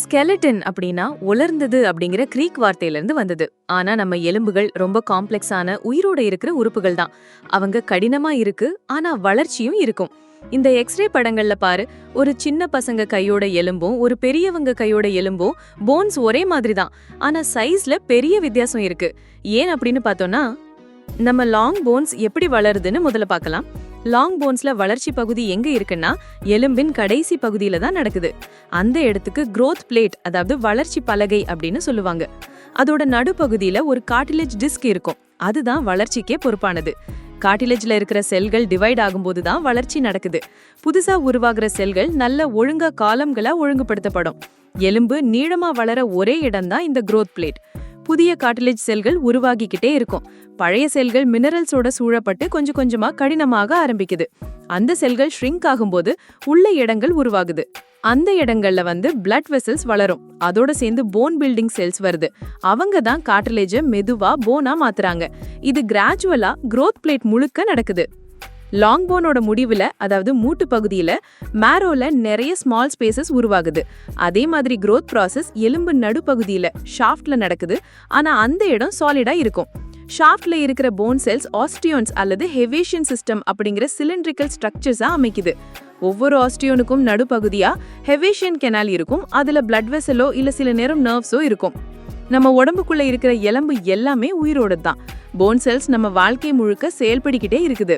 Skeleton அப்படின்னா உலர்ந்தது அப்படிங்கிற Greek வார்த்தையில இருந்து வந்தது. ஆனா நம்ம எலும்புகள் ரொம்ப காம்ப்ளெக்ஸான உயிரோட இருக்கிற உறுப்புகள் தான். அவங்க கடினமா இருக்கு ஆனா வளர்ச்சியும் இருக்கும். இந்த எக்ஸ்ரே படங்கள்ல பாரு ஒரு சின்ன பசங்க கையோட எலும்பும் ஒரு பெரியவங்க கையோட எலும்பும் போன்ஸ் ஒரே மாதிரி தான். ஆனா சைஸ்ல பெரிய வித்தியாசம் இருக்கு. ஏன் அப்படின்னு பார்த்தோம்னா நம்ம லாங் போன்ஸ் எப்படி வளருதுன்னு முதல்ல பார்க்கலாம். லாங் போன்ஸ்ல வளர்ச்சி பகுதி எங்க இருக்குன்னா எலும்பின் கடைசி பகுதியில தான் நடக்குது. அந்த இடத்துக்கு க்ரோத் பிளேட் அதாவது வளர்ச்சி பலகை அப்படின்னு சொல்லுவாங்க. அதோட நடுப்பகுதியில ஒரு காட்டிலேஜ் டிஸ்க் இருக்கும். அதுதான் வளர்ச்சிக்கே பொறுப்பானது. காட்டிலேஜ்ல இருக்கிற செல்கள் டிவைட் ஆகும்போது தான் வளர்ச்சி நடக்குது. புதுசா உருவாகிற செல்கள் நல்ல ஒழுங்கா காலம்களா ஒழுங்குபடுத்தப்படும். எலும்பு நீளமா வளர ஒரே இடம்தான் இந்த க்ரோத் பிளேட் புதிய காட்டிலேஜ் செல்கள் உருவாகிக்கிட்டே இருக்கும். பழைய செல்கள் மினரல்ஸோட சூழப்பட்டு கொஞ்சம் கொஞ்சமா கடினமாக ஆரம்பிக்குது. அந்த செல்கள் ஷ்ரிங்க் ஆகும்போது உள்ள இடங்கள் உருவாகுது. அந்த இடங்கள்ல வந்து பிளட் வெசல்ஸ் வளரும். அதோட சேர்ந்து போன் பில்டிங் செல்ஸ் வருது. அவங்க தான் காட்டிலேஜை மெதுவா போனா மாத்துறாங்க. இது கிராஜுவலா க்ரோத் பிளேட் முழுக்க நடக்குது. லாங் போனோட முடிவில் அதாவது மூட்டு பகுதியில் மேரோவில் நிறைய ஸ்மால் ஸ்பேசஸ் உருவாகுது. அதே மாதிரி க்ரோத் ப்ராசஸ் எலும்பு நடுப்பகுதியில் ஷாஃப்டில் நடக்குது. ஆனால் அந்த இடம் சாலிடாக இருக்கும். ஷாஃப்டில் இருக்கிற போன் செல்ஸ் ஆஸ்டியோன்ஸ் அல்லது ஹெவேஷியன் சிஸ்டம் அப்படிங்கிற சிலிண்ட்ரிக்கல் ஸ்ட்ரக்சர்ஸாக அமைக்குது. ஒவ்வொரு ஆஸ்டியோனுக்கும் நடுப்பகுதியாக ஹெவேஷியன் கெனால் இருக்கும். அதில் பிளட் வெசலோ இல்லை சில நேரம் நர்வ்ஸோ இருக்கும். நம்ம உடம்புக்குள்ள இருக்கிற எலும்பு எல்லாமே உயிரோடு தான் போன் செல்ஸ் நம்ம வாழ்க்கை முழுக்க செயல்படிக்கிட்டே இருக்குது.